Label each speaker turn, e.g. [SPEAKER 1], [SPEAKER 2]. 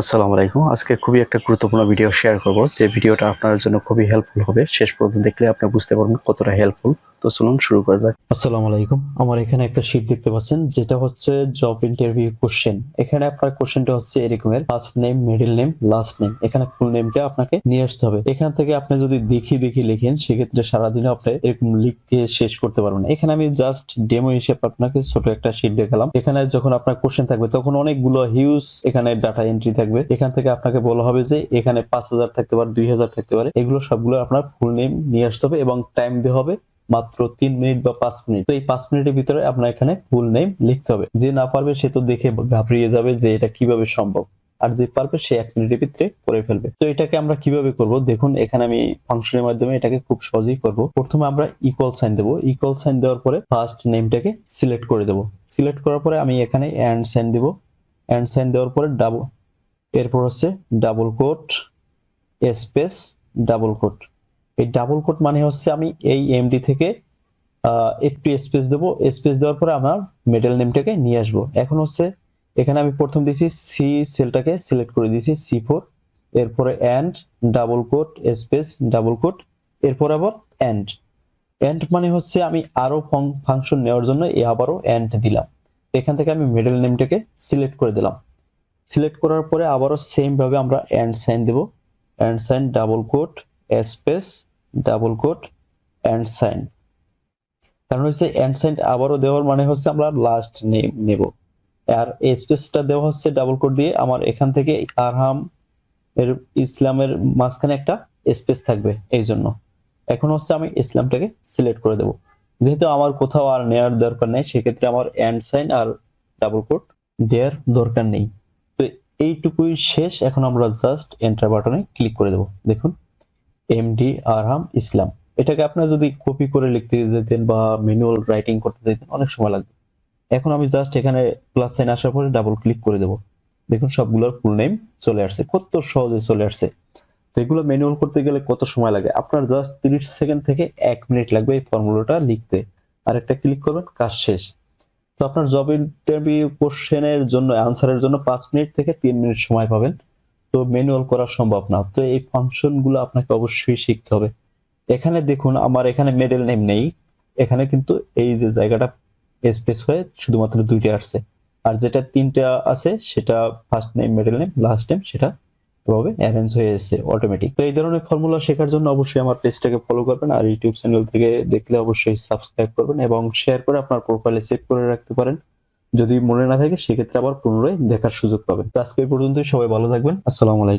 [SPEAKER 1] আসসালামু আলাইকুম। আজকে খুবই একটা গুরুত্বপূর্ণ ভিডিও শেয়ার করব। যে ভিডিওটা আপনার জন্য খুবই হেল্পফুল হবে, শেষ পর্যন্ত দেখলে আপনি বুঝতে পারবেন কতটা হেল্পফুল তো চলুন শুরু করা যাক। আসসালামু আলাইকুম। আমার এখানে একটা শীট দেখতে পাচ্ছেন, যেটা হচ্ছে জব ইন্টারভিউ কোশ্চেন এখানে আপনার কোশ্চেনটা হচ্ছে এরকমের first name middle name last name এখানে ফুল নেমটা আপনাকে নিয়ে আসতে হবে। এখান থেকে আপনি যদি দেখি দেখি লিখেন, সেক্ষেত্রে সারাদিনে আপনি এরকম লিখে শেষ করতে পারবেন। এখানে আমি জাস্ট ডেমো হিসেবে আপনাকে ছোট একটা শীট দেখালাম। এখানে যখন আপনার কোশ্চেন থাকবে, তখন অনেকগুলো হিউজ এখানে ডাটা এন্ট্রি থাকবে। এখান থেকে আপনাকে বলা হবে যে এখানে পাঁচ হাজার থাকতে পারে, দুই হাজার থাকতে পারে। এগুলো সবগুলো আপনার ফুল নেম নিয়ে আসতে হবে এবং টাইম দেওয়া হবে মাত্র তিন মিনিট বা পাঁচ মিনিট। তো এই পাঁচ মিনিটের ভিতরে আপনার এখানে ফুল নেম লিখতে হবে। যে না পারবে সে তো দেখে ঘাবড়িয়ে যাবে যে এটা কীভাবে সম্ভব। আর যে পারবে সে এক মিনিটের ভিতরে করে ফেলবে। তো এটাকে আমরা কীভাবে করব? দেখুন, এখানে আমি ফাংশনের মাধ্যমে এটাকে খুব সহজেই করব। প্রথমে আমরা ইকুয়াল সাইন দেবো। ইকুয়াল সাইন দেওয়ার পরে ফার্স্ট নেমটাকে সিলেক্ট করে দেবো। সিলেক্ট করার পরে আমি এখানে অ্যান্ড সাইন দেব। অ্যান্ড সাইন দেওয়ার পরে ডাবল এরপর হচ্ছে double quote space double quote এই ডাবল কোট মানে হচ্ছে আমি এই এমডি থেকে একটু স্পেস দেবো। স্পেস দেওয়ার পরে আমার মিডল নেমটাকে নিয়ে আসব। এখন হচ্ছে এখানে আমি প্রথম দিয়েছি সি সেলটাকে সিলেক্ট করে দিয়েছি সি ফোর এরপরে and double quote space double quote এরপর আবার অ্যান্ড অ্যান্ড মানে হচ্ছে আমি আরও ফাংশন নেওয়ার জন্য এ আবারও অ্যান্ড দিলাম। এখান থেকে আমি মিডল নেমটাকে সিলেক্ট করে দিলাম। সিলেক্ট করার পরে আবারও সেম ভাবে আমরা and sign Dev. And sign double quote space double quote and sign কারণ হচ্ছে অ্যান্ড সাইন আবারও দেওয়ার মানে হচ্ছে আমরা লাস্ট নেম নেব। আর স্পেসটা দেওয়া হচ্ছে ডাবল কোট দিয়ে আমার এখান থেকে আরহাম এর ইসলামের মাঝখানে একটা স্পেস থাকবে এই জন্য। এখন হচ্ছে আমি ইসলামটাকে সিলেক্ট করে দেব। যেহেতু আমার কোথাও আর নেওয়ার দরকার নেই, সেক্ষেত্রে আমার অ্যান্ড সাইন আর ডাবল কোট দেওয়ার দরকার নেই। তো এইটুকুই শেষ। এখন আমরা জাস্ট এন্টার বাটনে ক্লিক করে দেব। দেখুন। এমডি আরহাম ইসলাম এটাকে আপনারা যদি কপি করে লিখতে যেতেন বা ম্যানুয়াল রাইটিং করতে যেতেন, অনেক সময় লাগবে এখন আমি জাস্ট এখানে প্লাস সাইন আসার পরে ডাবল ক্লিক করে দেব। দেখুন সবগুলোর ফুল নেম চলে আসছে, কত সহজে চলে আসছে। তো এগুলো ম্যানুয়াল করতে গেলে কত সময় লাগে? আপনার জাস্ট তিরিশ সেকেন্ড থেকে এক মিনিট লাগবে এই ফর্মুলাটা লিখতে। আর একটা ক্লিক করবেন, কাজ শেষ। তো আপনার জব ইন্টারভিউ কোশ্চেনের জন্য অ্যান্সারের জন্য পাঁচ মিনিট থেকে তিন মিনিট সময় পাবেন। তো ম্যানুয়াল করা সম্ভব না। তো এই ফাংশনগুলো আপনাকে অবশ্যই শিখতে হবে। এখানে দেখুন, আমার এখানে মেডেল নেম নেই। এখানে কিন্তু এই যে জায়গাটা স্পেস হয়ে শুধুমাত্র দুইটা আসছে। আর যেটা তিনটা আছে, সেটা first name middle name last name সেটা এভাবে অ্যারেঞ্জ হয়ে এসেছে অটোমেটিক তো এই ধরনের ফর্মুলা শেখার জন্য অবশ্যই আমার পেজটাকে ফলো করবেন আর ইউটিউব চ্যানেল থেকে দেখলে অবশ্যই সাবস্ক্রাইব করবেন এবং শেয়ার করে আপনার প্রোফাইলে সেভ করে রাখতে পারেন। যদি মনে না থাকে, সেক্ষেত্রে আবার পুনরায় দেখার সুযোগ পাবেন তো আজকে পর্যন্তই। সবাই ভালো থাকবেন। আসসালামু আলাইকুম।